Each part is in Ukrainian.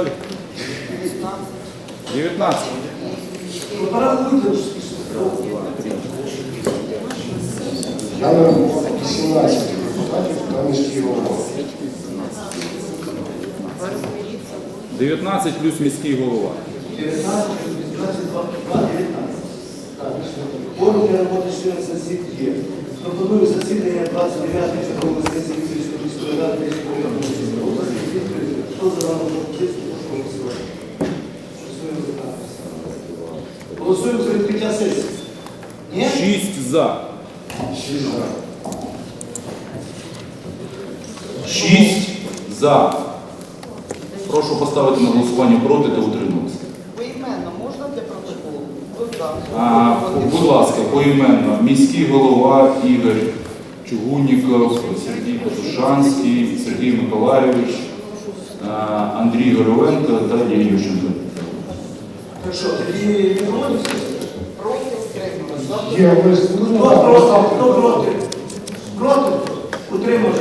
считали? 19. ну порахуйте ж список. Я нарахував 18 міський голова. 19 плюс міський голова. 19, 19, 2, 2, 19. Так, Форум для роботи членів сесії є. Пропоную засідання 29 чергової сесії Київської міської ради Київської області. Хто за дану пропозицію, голосувати. Голосуємо за так. Голосуємо за відкриття сесії. Ні? 6 за. 6 за. Прошу поставити на голосування проти та утриматися. Поіменно можна для протоколу? За? Будь ласка, поіменно. Міський голова Ігор Чугунніков, Сергій Петушанський, Сергій Миколайович, а, Андрій Горовенко та Лія Ющенко. Так що, тоді відмовимося? Проти утрималися. Хто проти? Хто проти? Проти? Утримався.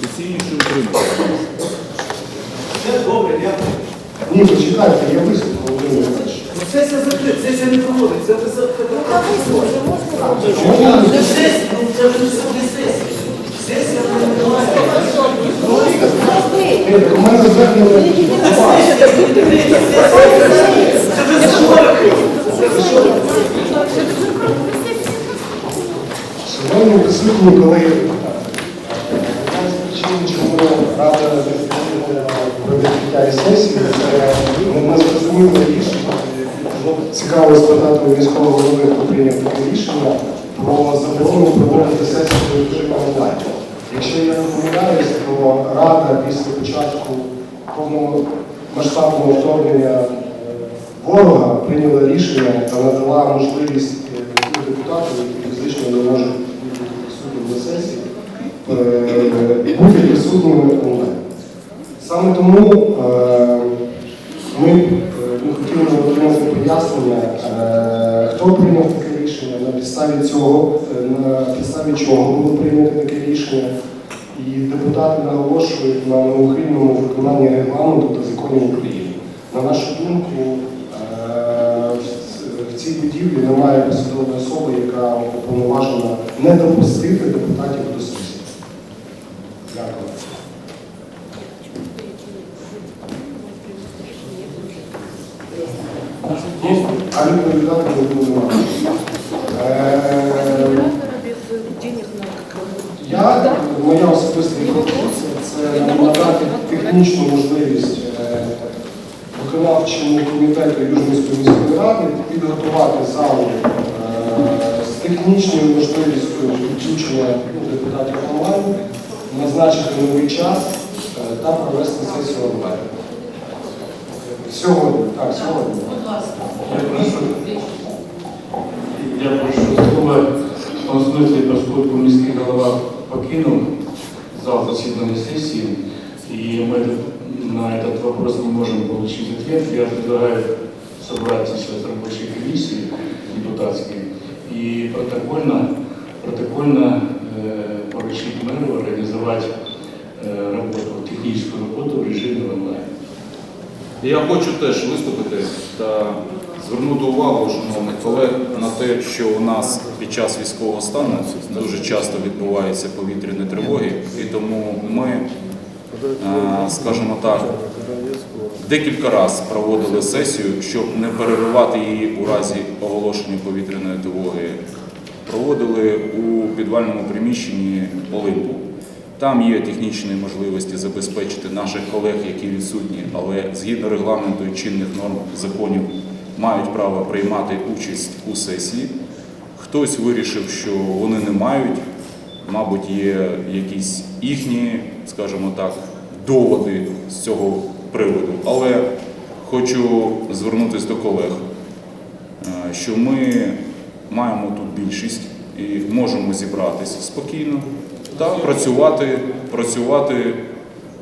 Усі інші утрималися. Все добре, дякую. Ні, почекайте, Іванович. Ну, Сесія закрита, сесія не проводиться. Це все Чому? Це сесія, ну це вже не сесія. Сесія не відбувається. У мене зашорохи. Шановні присутні колеги, чому Рада про відкриття сесії, це не зрозуміле рішення. Цікаво спитати у міського голови, хто прийняв таке рішення про заборону проводити сесію онлайн. Якщо я не помиляюсь, то Рада після початку повномасштабного вторгнення е, ворога прийняла рішення та надала можливість е, депутатам, які фізично не можуть бути присутніми на сесії, е, бути присутніми онлайн. Саме тому ми хотіли отримати пояснення, хто прийняв таке підставі цього, е, на підставі чого було прийнято таке рішення. І депутати наголошують на неухильному виконанні регламенту та законів України. На нашу думку, е, в- цій будівлі немає посадової особи, яка уповноважена не допустити депутатів до сесії. Дякую. А відповідати не будемо. Е, Я, моя особиста пропозиція це надати технічну можливість е, виконавчому комітету Южницької міської ради підготувати залу е, з технічною можливістю включення депутатів онлайн, назначити новий час е, та провести сесію онлайн. Сьогодні, так, сьогодні. Я прошу, я прошу слова в том смысле, поскольку міський голова покинул зал заседания сессии, и мы этот- на этот вопрос не можем получить ответ, я предлагаю собрать сейчас рабочие комиссии депутатские и протокольно, протокольно э, поручить мэру организовать э, работу, техническую работу в режиме онлайн. Я хочу теж виступити та звернути увагу, шановних колег, на те, що у нас під час військового стану дуже часто відбуваються повітряні тривоги, і тому ми, е, скажімо так, декілька разів проводили сесію, щоб не переривати її у разі оголошення повітряної тривоги. Проводили у підвальному приміщенні Олимпу. Там є технічні можливості забезпечити наших колег, які відсутні, але згідно регламенту і чинних норм законів мають право приймати участь у сесії. Хтось вирішив, що вони не мають, мабуть, є якісь їхні, скажімо так, доводи з цього приводу. Але хочу звернутися до колег, е, що ми маємо тут більшість і можемо зібратися спокійно та працювати, працювати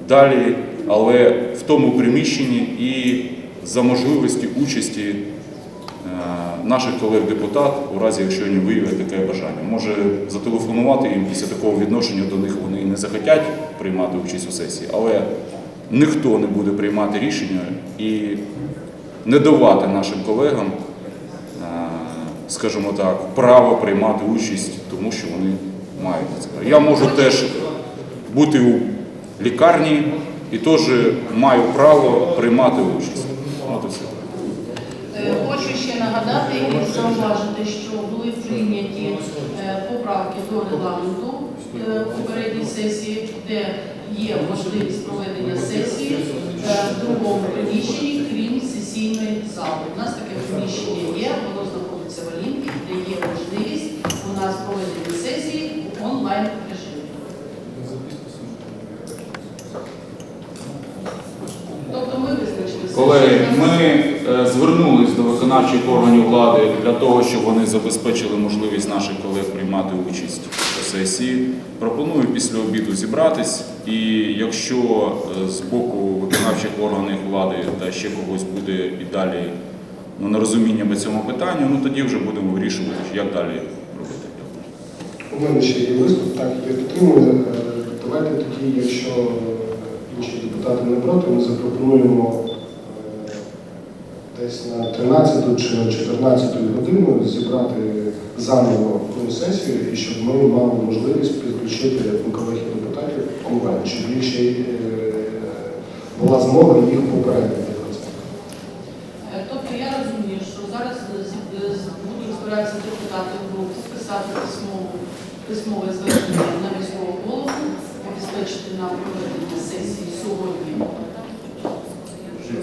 далі, але в тому приміщенні і за можливості участі е, наших колег-депутат, у разі якщо вони виявлять таке бажання, може зателефонувати їм після такого відношення до них вони не захотять приймати участь у сесії, але ніхто не буде приймати рішення і не давати нашим колегам, е, скажімо так, право приймати участь, тому що вони мають це. Я можу теж бути у лікарні і теж маю право приймати участь. От і. Е, Хочу ще нагадати і зауважити, що були прийняті е, поправки до регламенту е, попередньої сесії, де є можливість проведення сесії в другому приміщенні, крім сесійної зали. У нас таке приміщення є, воно знаходиться в Олімпі, де є можливість у нас проведення сесії онлайн режимі. Тобто ми визначили Колеги, ми е, звернулись до виконавчих органів влади для того, щоб вони забезпечили можливість наших колег приймати участь у сесії. Пропоную після обіду зібратись, і якщо е, з боку виконавчих органів влади та ще когось буде і далі ну, нерозуміння по цьому питанню, ну тоді вже будемо вирішувати, як далі робити. У мене ще є виступ, так я підтримую. Е, Давайте тоді, якщо інші депутати не проти, ми запропонуємо десь на 13 чи на 14 годину зібрати заново ту сесію, і щоб ми мали можливість підключити колегів депутатів онлайн, щоб їх ще е, була змога їх попередити. Е, Тобто я розумію, що зараз з- будуть збиратися депутати письмову, письмове звернення на міського голову, обезпечити нам проведення сесії сьогодні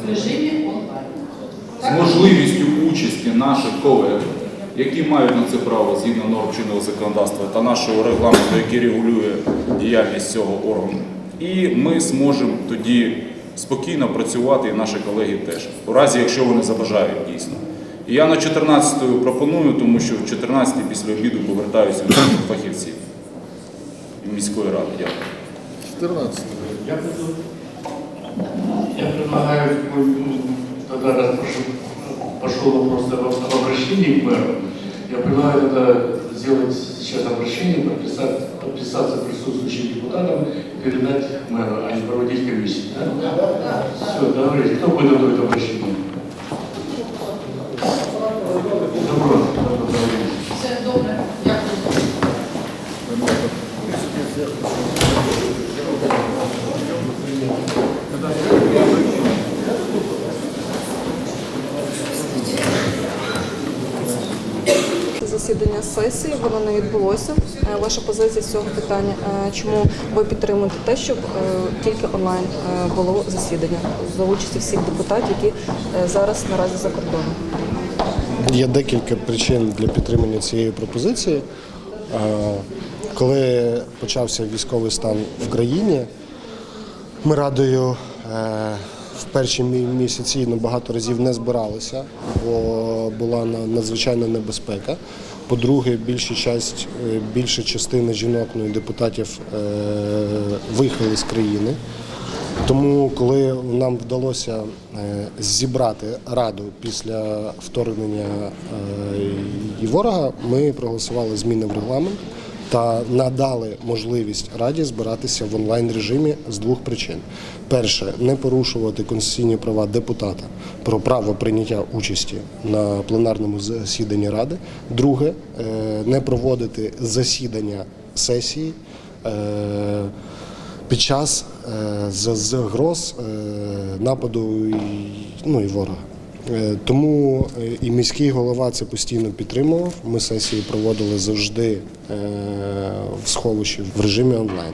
в режимі онлайн. З можливістю участі наших колег, які мають на це право згідно норм чинного законодавства та нашого регламенту, який регулює діяльність цього органу. І ми зможемо тоді спокійно працювати, і наші колеги теж, у разі, якщо вони забажають дійсно. І я на 14 пропоную, тому що в 14 після обіду повертаюся до фахівців міської ради. Дякую. 14. Я, преду- я предлагаю, тогда раз пошел, пошел вопрос об об обращении к мэру, я предлагаю тогда сделать сейчас обращение, подписать, подписаться присутствующим депутатам и передать мэру, а не проводить комиссию. Да? Все, давайте. Кто будет готовить обращение? Добро, добро, договорились. Все добре, дякую. Засідання сесії воно не відбулося. Е, Ваша позиція з цього питання. е, Чому ви підтримуєте те, щоб е, тільки онлайн було засідання за участі всіх депутатів, які зараз наразі за кордоном? Є декілька причин для підтримання цієї пропозиції. Коли почався військовий стан в країні, ми радою в перші місяці ну, багато разів не збиралися, бо була на- надзвичайна небезпека. По-друге, більша часть, е, більша частина жінок ну, і депутатів е, виїхали з країни. Тому, коли нам вдалося е, зібрати раду після вторгнення і ворога, ми проголосували зміни в регламент та надали можливість раді збиратися в онлайн режимі з двох причин: перше, не порушувати конституційні права депутата про право прийняття участі на пленарному засіданні ради. Друге, е, не проводити засідання сесії. е, під час е, загроз е, нападу ну, і ворога. Е, Тому е, і міський голова це постійно підтримував. Ми сесії проводили завжди е, в сховищі в режимі онлайн.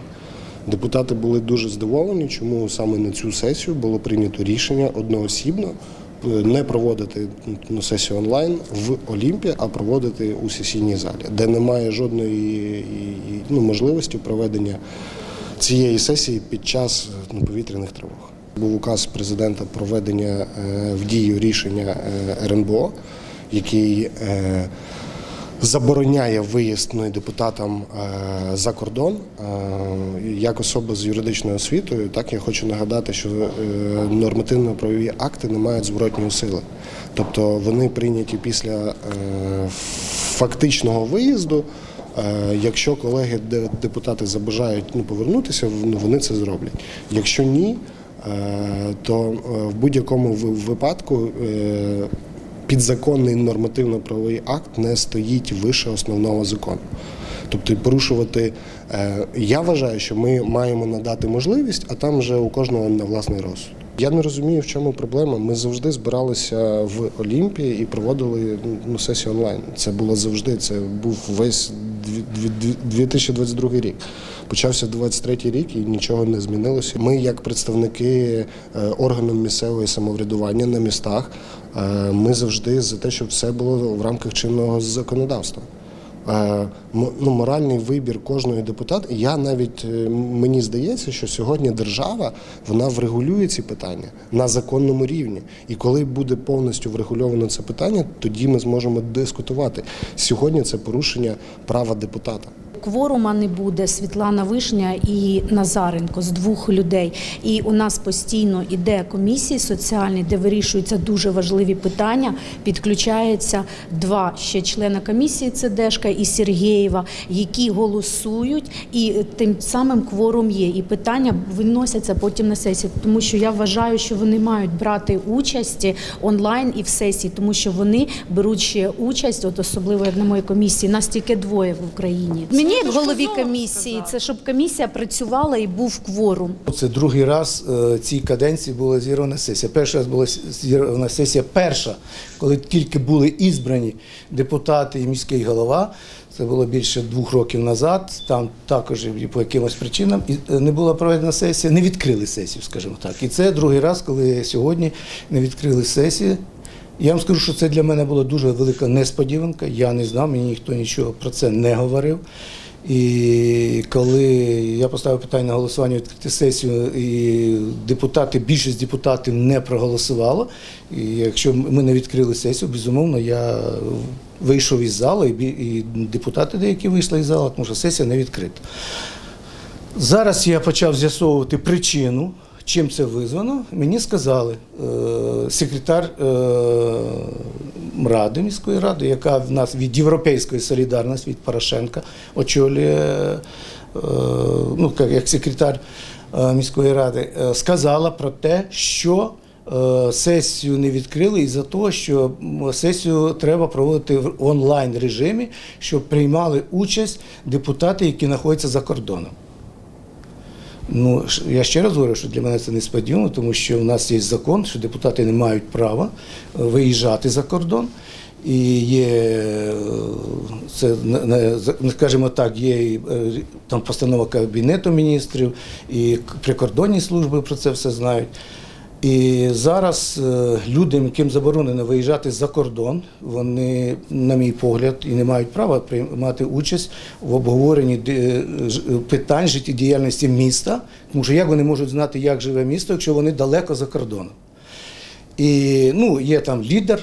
Депутати були дуже здивовані, чому саме на цю сесію було прийнято рішення одноосібно не проводити сесію онлайн в Олімпі, а проводити у сесійній залі, де немає жодної ну, можливості проведення цієї сесії під час ну, повітряних тривог. Був указ президента про введення е, в дію рішення е, РНБО, який е, забороняє виїзд ну, депутатам за кордон. Як особа з юридичною освітою, так я хочу нагадати, що нормативно-правові акти не мають зворотньої сили. Тобто вони прийняті після фактичного виїзду. Якщо колеги депутати забажають ну, повернутися, ну, вони це зроблять. Якщо ні, то е, в будь-якому випадку е, підзаконний нормативно-правовий акт не стоїть вище основного закону. Тобто порушувати, е, я вважаю, що ми маємо надати можливість, а там вже у кожного на власний розсуд. Я не розумію, в чому проблема. Ми завжди збиралися в Олімпії і проводили ну, сесію онлайн. Це було завжди. Це був весь дві- дві- дві- 2022 рік. Почався 23 рік і нічого не змінилося. Ми, як представники е, органів місцевого самоврядування на містах, е, ми завжди за те, щоб все було в рамках чинного законодавства. Е, ну, моральний вибір кожного депутата. Я навіть мені здається, що сьогодні держава вона врегулює ці питання на законному рівні. І коли буде повністю врегульовано це питання, тоді ми зможемо дискутувати. Сьогодні це порушення права депутата. Кворума не буде Світлана Вишня і Назаренко з двох людей. І у нас постійно іде комісії соціальні, де вирішуються дуже важливі питання. Підключається два ще члени комісії, це Дешка і Сергієва, які голосують, і тим самим кворум є. І питання виносяться потім на сесію. Тому що я вважаю, що вони мають брати участь онлайн і в сесії, тому що вони беруть ще участь, от особливо як на моїй комісії, нас тільки двоє в Україні. Мені як голові комісії, це щоб комісія працювала і був кворум. Це другий раз е, цій каденції була зірвана сесія. Перший раз була зірвана сесія перша, коли тільки були ізбрані депутати і міський голова. Це було більше двох років назад. Там також і по якимось причинам і е, не була проведена сесія, не відкрили сесію, скажімо так. І це другий раз, коли сьогодні не відкрили сесію. Я вам скажу, що це для мене була дуже велика несподіванка. Я не знав, мені ніхто нічого про це не говорив. І коли я поставив питання на голосування відкрити сесію, і депутати, більшість депутатів не проголосувало. І якщо ми не відкрили сесію, безумовно, я вийшов із залу, і депутати деякі вийшли із залу, тому що сесія не відкрита. Зараз я почав з'ясовувати причину, чим це визвано. Мені сказали, е, секретар е, Ради міської ради, яка в нас від Європейської солідарності від Порошенка очолює е, ну, як- секретар е, міської ради, е, сказала про те, що е, сесію не відкрили із-за того, що сесію треба проводити в онлайн режимі, щоб приймали участь депутати, які знаходяться за кордоном. Ну, я ще раз говорю, що для мене це несподівано, тому що в нас є закон, що депутати не мають права е, виїжджати за кордон. І є, е, це, скажімо так, є е, там постанова Кабінету міністрів, і прикордонні служби про це все знають. І зараз е, людям, яким заборонено виїжджати за кордон, вони, на мій погляд, і не мають права приймати участь в обговоренні ж- питань життєдіяльності міста, тому що як вони можуть знати, як живе місто, якщо вони далеко за кордоном. І ну, є там лідер,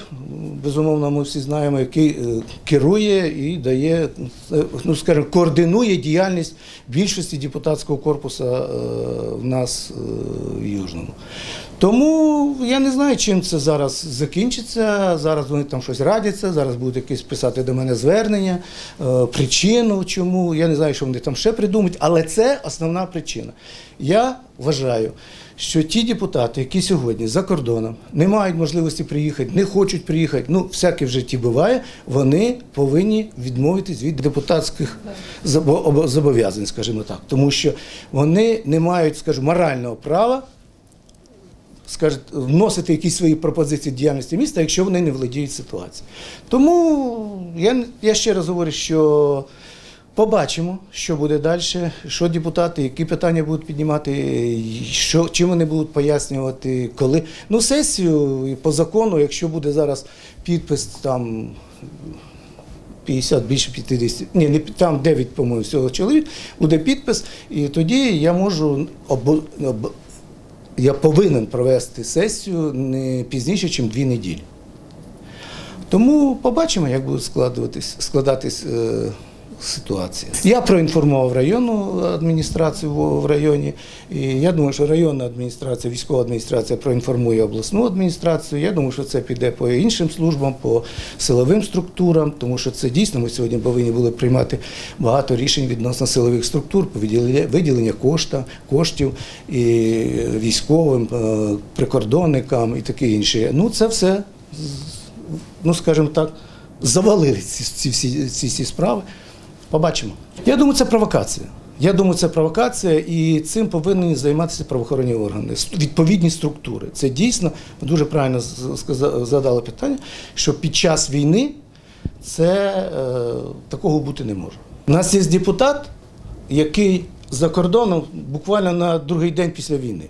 безумовно, ми всі знаємо, який е, керує і дає, е, ну скажімо, координує діяльність більшості депутатського корпусу е, в нас в Южному. Тому я не знаю, чим це зараз закінчиться. Зараз вони там щось радяться, зараз будуть якісь писати до мене звернення, причину, чому. Я не знаю, що вони там ще придумають, але це основна причина. Я вважаю, що ті депутати, які сьогодні за кордоном не мають можливості приїхати, не хочуть приїхати, ну всяке в житті буває, вони повинні відмовитись від депутатських зобов'язань, скажімо так, тому що вони не мають, скажімо, морального права скажуть, вносити якісь свої пропозиції діяльності міста, якщо вони не володіють ситуацією. Тому я, я ще раз говорю, що побачимо, що буде далі, що депутати, які питання будуть піднімати, що, чим вони будуть пояснювати, коли. Ну, сесію по закону, якщо буде зараз підпис там. 50, більше 50, ні, там 9, по-моєму, всього чоловік, буде підпис, і тоді я можу обо, об- я повинен провести сесію не пізніше, ніж дві неділі. Тому побачимо, як буде складуватись, складатись е, ситуація. Я проінформував районну адміністрацію в районі. І я думаю, що районна адміністрація, військова адміністрація проінформує обласну адміністрацію. Я думаю, що це піде по іншим службам, по силовим структурам, тому що це дійсно ми сьогодні повинні були приймати багато рішень відносно силових структур, по виділення, кошта, коштів і військовим, е, прикордонникам і таке інше. Ну, це все ну скажімо так, завалили ці, ці ці, ці справи. Побачимо. Я думаю, це провокація. Я думаю, це провокація, і цим повинні займатися правоохоронні органи, відповідні структури. Це дійсно дуже правильно з- сказа- задали питання, що під час війни це е, такого бути не може. У нас є депутат, який за кордоном буквально на другий день після війни.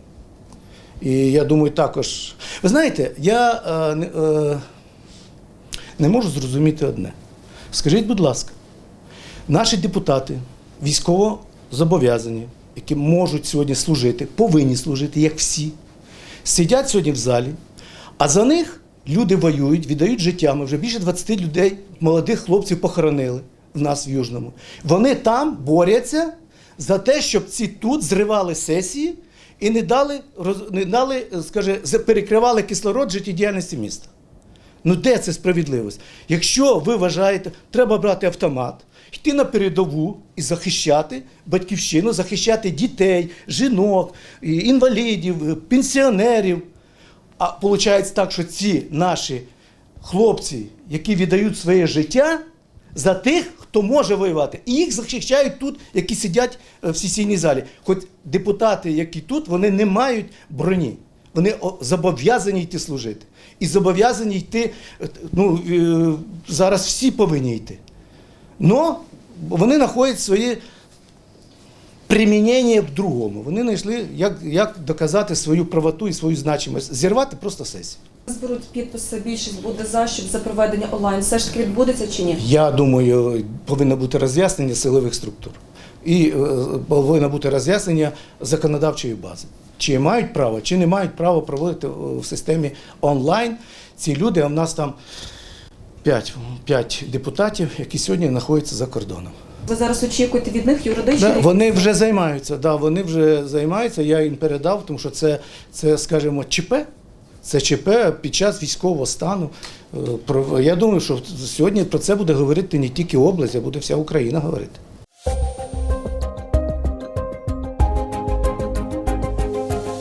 І я думаю, також. Ви знаєте, я е, е, не можу зрозуміти одне. Скажіть, будь ласка, наші депутати військово зобов'язані, які можуть сьогодні служити, повинні служити, як всі, сидять сьогодні в залі, а за них люди воюють, віддають життя. Ми вже більше 20 людей, молодих хлопців похоронили в нас в Южному. Вони там борються за те, щоб ці тут зривали сесії і не дали, не дали скаже, перекривали кислород життєдіяльності міста. Ну де це справедливість? Якщо ви вважаєте, треба брати автомат, йти на передову і захищати батьківщину, захищати дітей, жінок, інвалідів, пенсіонерів. А виходить так, що ці наші хлопці, які віддають своє життя за тих, хто може воювати, і їх захищають тут, які сидять е, в сесійній залі. Хоч депутати, які тут, вони не мають броні. Вони зобов'язані йти служити. І зобов'язані йти. е, Ну, е, зараз всі повинні йти. Но вони знаходять своє примінення в другому. Вони знайшли, як, як доказати свою правоту і свою значимість. Зірвати просто сесію. Зберуть підписи, більшість буде за, щоб за проведення онлайн все ж таки відбудеться чи ні? Я думаю, повинно бути роз'яснення силових структур. І е, повинно бути роз'яснення законодавчої бази. Чи мають право, чи не мають права проводити е, в системі онлайн ці люди, а в нас там 5, 5 депутатів, які сьогодні знаходяться за кордоном. Ви зараз очікуєте від них юридичної Да, вони вже займаються, да, вони вже займаються, я їм передав, тому що це, це скажімо, ЧП. Це ЧП під час військового стану. Е, Я думаю, що сьогодні про це буде говорити не тільки область, а буде вся Україна говорити.